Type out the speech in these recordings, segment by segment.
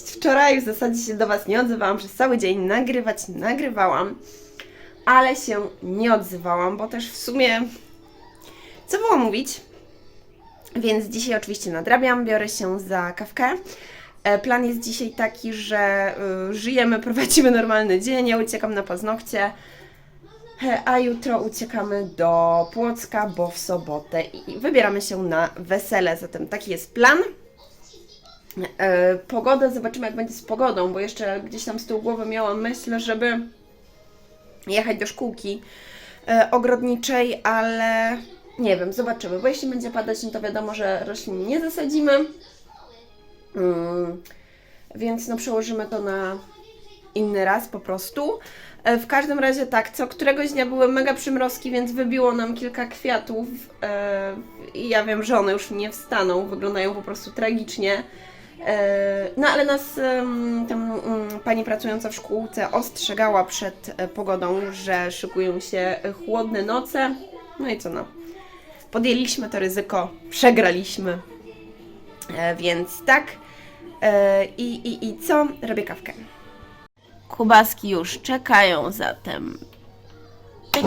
Wczoraj w zasadzie się do Was nie odzywałam przez cały dzień. Nagrywać nagrywałam, ale się nie odzywałam, bo też w sumie co było mówić? Więc dzisiaj oczywiście nadrabiam, biorę się za kawkę. E, Plan jest dzisiaj taki, że y, żyjemy, prowadzimy normalny dzień. Ja uciekam na paznokcie, a jutro uciekamy do Płocka, bo w sobotę i wybieramy się na wesele. Zatem taki jest plan. E, Pogodę, zobaczymy jak będzie z pogodą, bo jeszcze gdzieś tam z tyłu głowy miałam myśl, żeby jechać do szkółki e, ogrodniczej, ale nie wiem, zobaczymy, bo jeśli będzie padać, no to wiadomo, że roślin nie zasadzimy. Mm, więc no przełożymy to na inny raz po prostu. E, W każdym razie tak, co któregoś dnia były mega przymrozki, więc wybiło nam kilka kwiatów i ja wiem, że one już nie wstaną, wyglądają po prostu tragicznie. E, No ale nas tam pani pracująca w szkółce ostrzegała przed e, pogodą, że szykują się chłodne noce. No i co no. Podjęliśmy to ryzyko, przegraliśmy. E, Więc tak. I, i, I co? Robię kawkę. Kubaski już czekają zatem. Pyk.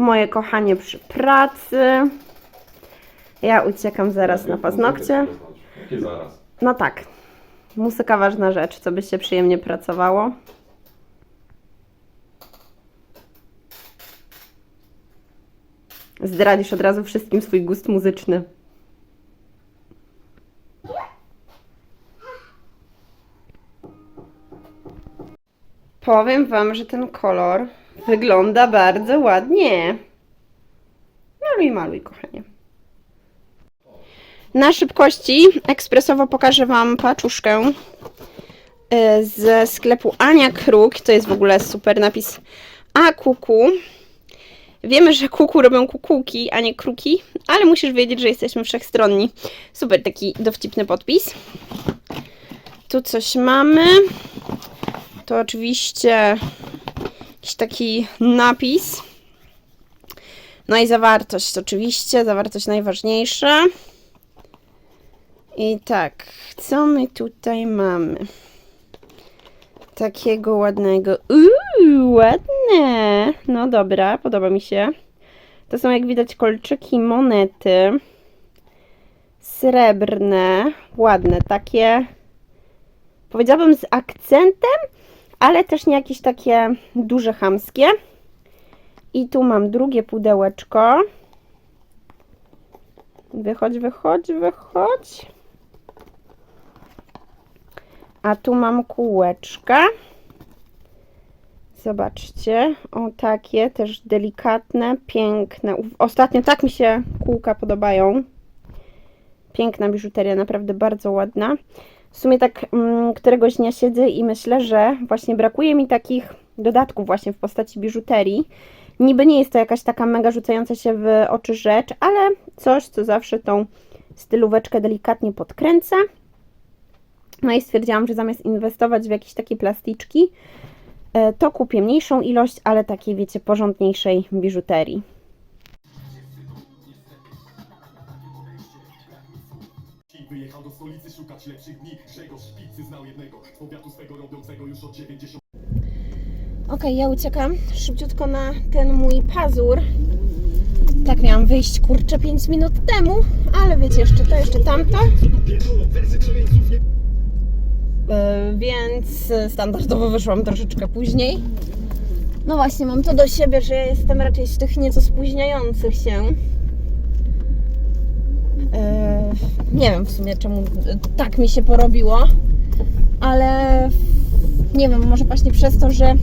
Moje kochanie przy pracy. Ja uciekam zaraz na paznokcie. Jakie zaraz? No tak. Muzyka ważna rzecz, co by się przyjemnie pracowało. Zdradzisz od razu wszystkim swój gust muzyczny. Powiem Wam, że ten kolor wygląda bardzo ładnie. Maluj, maluj, kochanie. Na szybkości ekspresowo pokażę Wam paczuszkę y, ze sklepu Ania Kruk. To jest w ogóle super napis A kuku. Wiemy, że kuku robią kukułki, a nie kruki, ale musisz wiedzieć, że jesteśmy wszechstronni. Super, taki dowcipny podpis. Tu coś mamy. To oczywiście jakiś taki napis. No i zawartość, oczywiście, zawartość najważniejsza. I tak, co my tutaj mamy? Takiego ładnego. Uuu, ładne. No dobra, podoba mi się. To są jak widać kolczyki, monety. Srebrne, ładne, takie. Powiedziałabym z akcentem, ale też nie jakieś takie duże, chamskie. I tu mam drugie pudełeczko. Wychodź, wychodź, wychodź. A tu mam kółeczka. Zobaczcie, o takie też delikatne, piękne. Ostatnio tak mi się kółka podobają. Piękna biżuteria, naprawdę bardzo ładna. W sumie tak mm, któregoś dnia siedzę i myślę, że właśnie brakuje mi takich dodatków właśnie w postaci biżuterii. Niby nie jest to jakaś taka mega rzucająca się w oczy rzecz, ale coś, co zawsze tą stylóweczkę delikatnie podkręca. No i stwierdziłam, że zamiast inwestować w jakieś takie plasticzki, e, to kupię mniejszą ilość, ale takiej, wiecie, porządniejszej biżuterii. Stolicy szukać lepszych dni Szpicy znał jednego Z powiatu swego robiącego już od 90 Okej, ja uciekam szybciutko na ten mój pazur. Tak miałam wyjść, kurczę, 5 minut temu, ale wiecie, jeszcze to, jeszcze tamto. E, Więc standardowo wyszłam troszeczkę później. No właśnie, mam to do siebie, że ja jestem raczej z tych nieco spóźniających się. E, Nie wiem w sumie czemu tak mi się porobiło, ale nie wiem, może właśnie przez to, że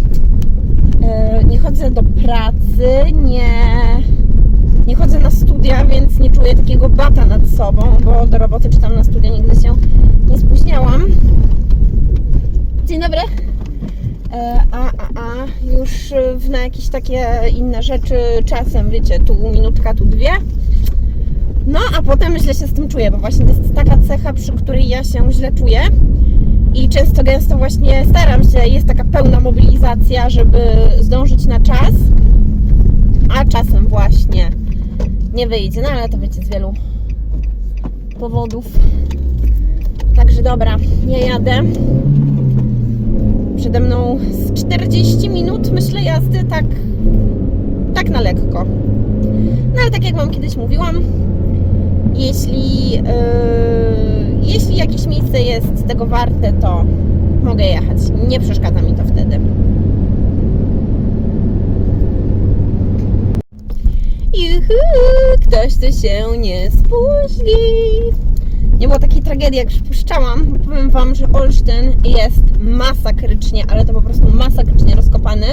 e, nie chodzę do pracy, nie, nie chodzę na studia, więc nie czuję takiego bata nad sobą, bo do roboty czy tam na studia nigdy się nie spóźniałam. Dzień dobry. E, A, a, a już e, na jakieś takie inne rzeczy czasem, wiecie, tu minutka, tu dwie. No, a potem źle się z tym czuję, bo właśnie to jest taka cecha, przy której ja się źle czuję. I często, gęsto właśnie staram się, jest taka pełna mobilizacja, żeby zdążyć na czas, a czasem właśnie nie wyjdzie. No ale to wiecie, z wielu powodów. Także dobra, ja jadę. Przede mną z 40 minut, myślę, jazdy tak, tak na lekko. No ale tak jak Wam kiedyś mówiłam, jeśli, yy, jeśli jakieś miejsce jest tego warte, to mogę jechać. Nie przeszkadza mi to wtedy. Juhu, ktoś tu się nie spóźni. Nie było takiej tragedii, jak przypuszczałam. Powiem Wam, że Olsztyn jest masakrycznie, ale to po prostu masakrycznie rozkopany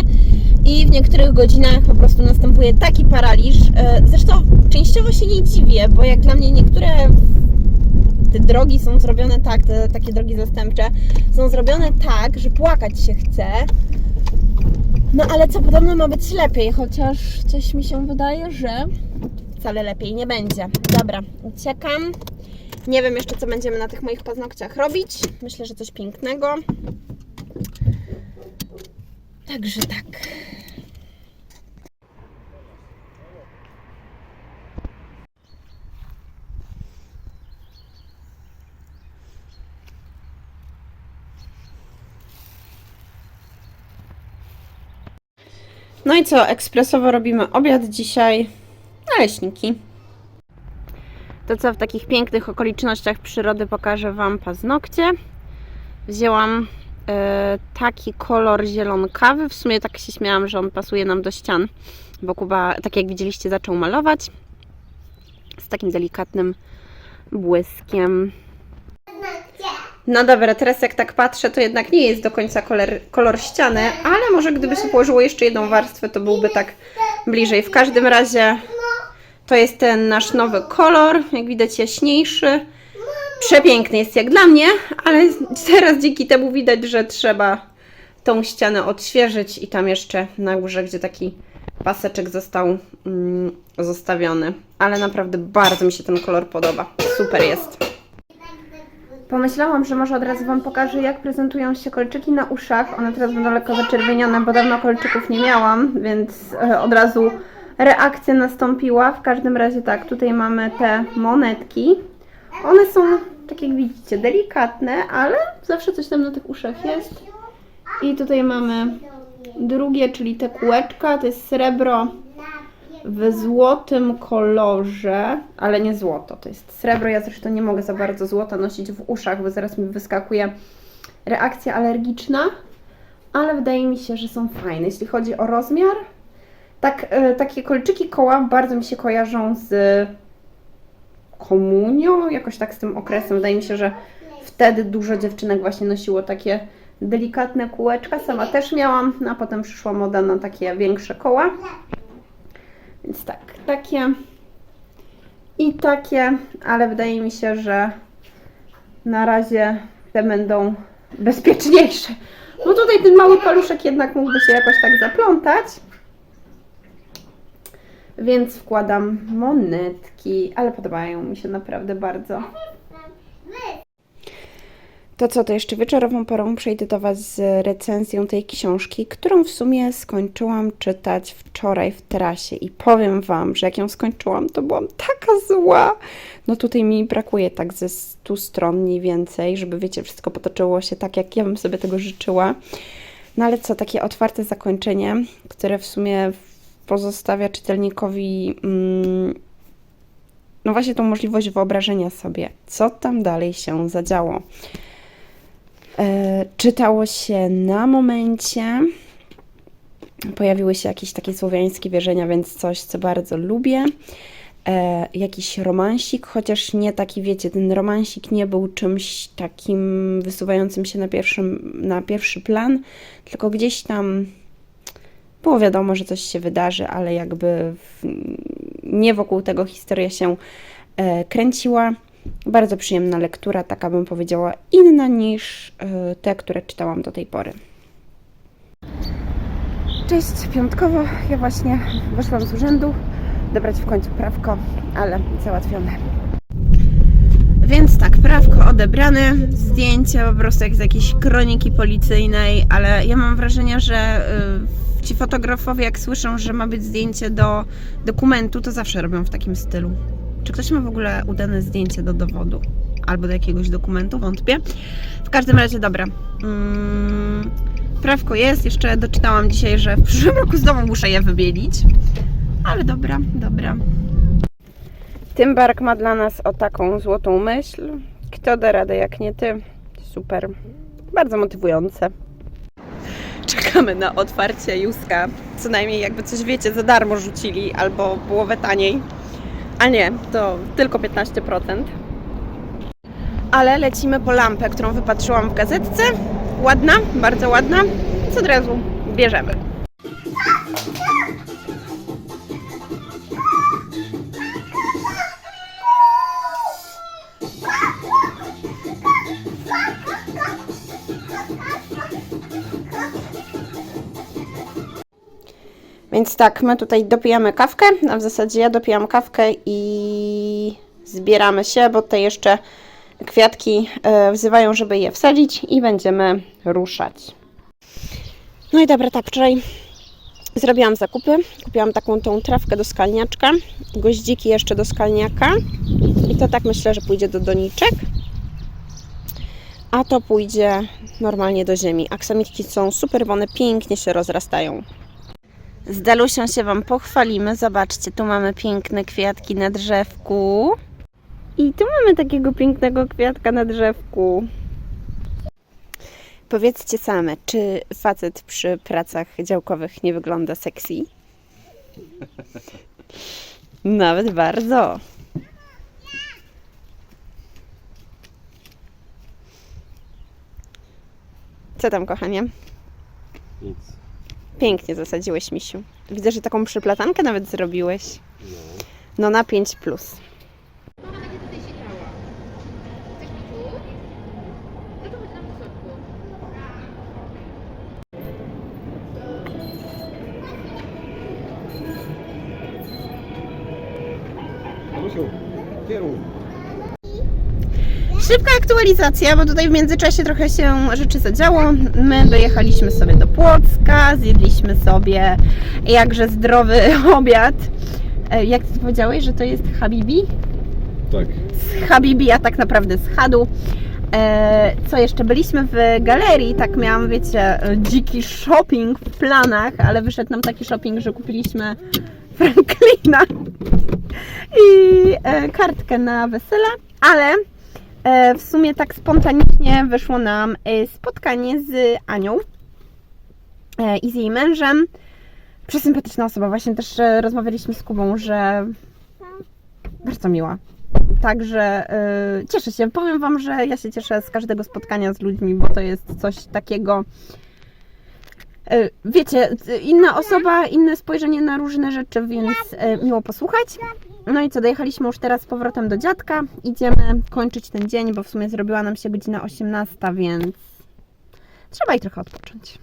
i w niektórych godzinach po prostu następuje taki paraliż. E, Zresztą częściowo się nie dziwię, bo jak dla mnie niektóre te drogi są zrobione tak, te takie drogi zastępcze są zrobione tak, że płakać się chce. No ale co podobno ma być lepiej, chociaż coś mi się wydaje, że wcale lepiej nie będzie. Dobra, uciekam. Nie wiem jeszcze, co będziemy na tych moich paznokciach robić. Myślę, że coś pięknego. Także tak. No i co, ekspresowo robimy obiad dzisiaj. Naleśniki. To co, w takich pięknych okolicznościach przyrody pokażę Wam paznokcie. Wzięłam taki kolor zielonkawy. W sumie tak się śmiałam, że on pasuje nam do ścian, bo Kuba, tak jak widzieliście, zaczął malować z takim delikatnym błyskiem. No dobra, teraz jak tak patrzę, to jednak nie jest do końca kolor, kolor ściany, ale może gdyby się położyło jeszcze jedną warstwę, to byłby tak bliżej. W każdym razie to jest ten nasz nowy kolor, jak widać jaśniejszy. Przepiękny jest jak dla mnie, ale teraz dzięki temu widać, że trzeba tą ścianę odświeżyć i tam jeszcze na górze, gdzie taki paseczek został mm, zostawiony. Ale naprawdę bardzo mi się ten kolor podoba. Super jest. Pomyślałam, że może od razu Wam pokażę, jak prezentują się kolczyki na uszach. One teraz będą lekko zaczerwienione, bo dawno kolczyków nie miałam, więc e, od razu reakcja nastąpiła. W każdym razie tak, tutaj mamy te monetki. One są, tak jak widzicie, delikatne, ale zawsze coś tam na tych uszach jest. I tutaj mamy drugie, czyli te kółeczka, to jest srebro w złotym kolorze, ale nie złoto, to jest srebro. Ja zresztą nie mogę za bardzo złota nosić w uszach, bo zaraz mi wyskakuje reakcja alergiczna, ale wydaje mi się, że są fajne. Jeśli chodzi o rozmiar, tak, e, takie kolczyki koła bardzo mi się kojarzą z komunią, jakoś tak z tym okresem. Wydaje mi się, że wtedy dużo dziewczynek właśnie nosiło takie delikatne kółeczka. Sama też miałam, no a potem przyszła moda na takie większe koła. Więc tak, takie i takie, ale wydaje mi się, że na razie te będą bezpieczniejsze. Bo tutaj ten mały paluszek jednak mógłby się jakoś tak zaplątać. Więc wkładam monetki, ale podobają mi się naprawdę bardzo. To co, to jeszcze wieczorową porą przejdę do Was z recenzją tej książki, którą w sumie skończyłam czytać wczoraj w terasie i powiem Wam, że jak ją skończyłam, to byłam taka zła. No tutaj mi brakuje tak ze 100 stron mniej więcej, żeby wiecie, wszystko potoczyło się tak, jak ja bym sobie tego życzyła. No ale co, takie otwarte zakończenie, które w sumie pozostawia czytelnikowi mm, no właśnie tą możliwość wyobrażenia sobie, co tam dalej się zadziało. E, czytało się na momencie. Pojawiły się jakieś takie słowiańskie wierzenia, więc coś, co bardzo lubię. E, jakiś romansik, chociaż nie taki, wiecie, ten romansik nie był czymś takim wysuwającym się na, pierwszym, na pierwszy plan, tylko gdzieś tam było wiadomo, że coś się wydarzy, ale jakby w, nie wokół tego historia się e, kręciła. Bardzo przyjemna lektura, taka bym powiedziała, inna niż e, te, które czytałam do tej pory. Cześć, piątkowo. Ja właśnie wyszłam z urzędu, dobrać w końcu prawko, ale załatwione. Więc tak, prawko odebrane, zdjęcie po prostu jak z jakiejś kroniki policyjnej, ale ja mam wrażenie, że y, ci fotografowie jak słyszą, że ma być zdjęcie do dokumentu, to zawsze robią w takim stylu. Czy ktoś ma w ogóle udane zdjęcie do dowodu albo do jakiegoś dokumentu? Wątpię. W każdym razie, dobra. Mm, prawko jest, jeszcze doczytałam dzisiaj, że w przyszłym roku znowu muszę je wybielić. Ale dobra, dobra. Tymbark ma dla nas o taką złotą myśl. Kto da radę jak nie ty? Super. Bardzo motywujące. Czekamy na otwarcie Juska. Co najmniej jakby coś wiecie, za darmo rzucili albo połowę taniej. A nie, to tylko 15%. Ale lecimy po lampę, którą wypatrzyłam w gazetce. Ładna, bardzo ładna. Co od razu bierzemy. Więc tak, my tutaj dopijamy kawkę, a w zasadzie ja dopijam kawkę i zbieramy się, bo tutaj jeszcze kwiatki e, wzywają, żeby je wsadzić i będziemy ruszać. No i dobra, tak, wczoraj zrobiłam zakupy. Kupiłam taką tą trawkę do skalniaczka, goździki jeszcze do skalniaka i to tak myślę, że pójdzie do doniczek. A to pójdzie normalnie do ziemi. Aksamitki są super, bo one pięknie się rozrastają. Z Dalusią się Wam pochwalimy. Zobaczcie, tu mamy piękne kwiatki na drzewku. I tu mamy takiego pięknego kwiatka na drzewku. Powiedzcie same, czy facet przy pracach działkowych nie wygląda sexy? Nawet bardzo. Co tam, kochanie? Nic. Pięknie zasadziłeś, misiu. Widzę, że taką przyplatankę nawet zrobiłeś. No na 5 plus. Mama będzie tutaj siedziała. Chcesz mi tu? No to chodź nam do sodku. Malusiu, kieruj. Szybka aktualizacja, bo tutaj w międzyczasie trochę się rzeczy zadziało. My dojechaliśmy sobie do Płocka, zjedliśmy sobie jakże zdrowy obiad. E, Jak ty powiedziałeś, że to jest Habibi? Tak. z Habibi, a tak naprawdę z Hadu. E, co jeszcze? Byliśmy w galerii, tak miałam, wiecie, dziki shopping w planach, ale wyszedł nam taki shopping, że kupiliśmy Franklina i e, kartkę na wesele, ale w sumie tak spontanicznie wyszło nam e, spotkanie z Anią e, i z jej mężem. Przesympatyczna osoba, właśnie też e, rozmawialiśmy z Kubą, że bardzo miła. Także y, cieszę się. Powiem Wam, że ja się cieszę z każdego spotkania z ludźmi, bo to jest coś takiego. y, Wiecie, inna osoba, inne spojrzenie na różne rzeczy, więc y, miło posłuchać. No i co, dojechaliśmy już teraz z powrotem do dziadka. Idziemy kończyć ten dzień, bo w sumie zrobiła nam się godzina 18, więc trzeba i trochę odpocząć.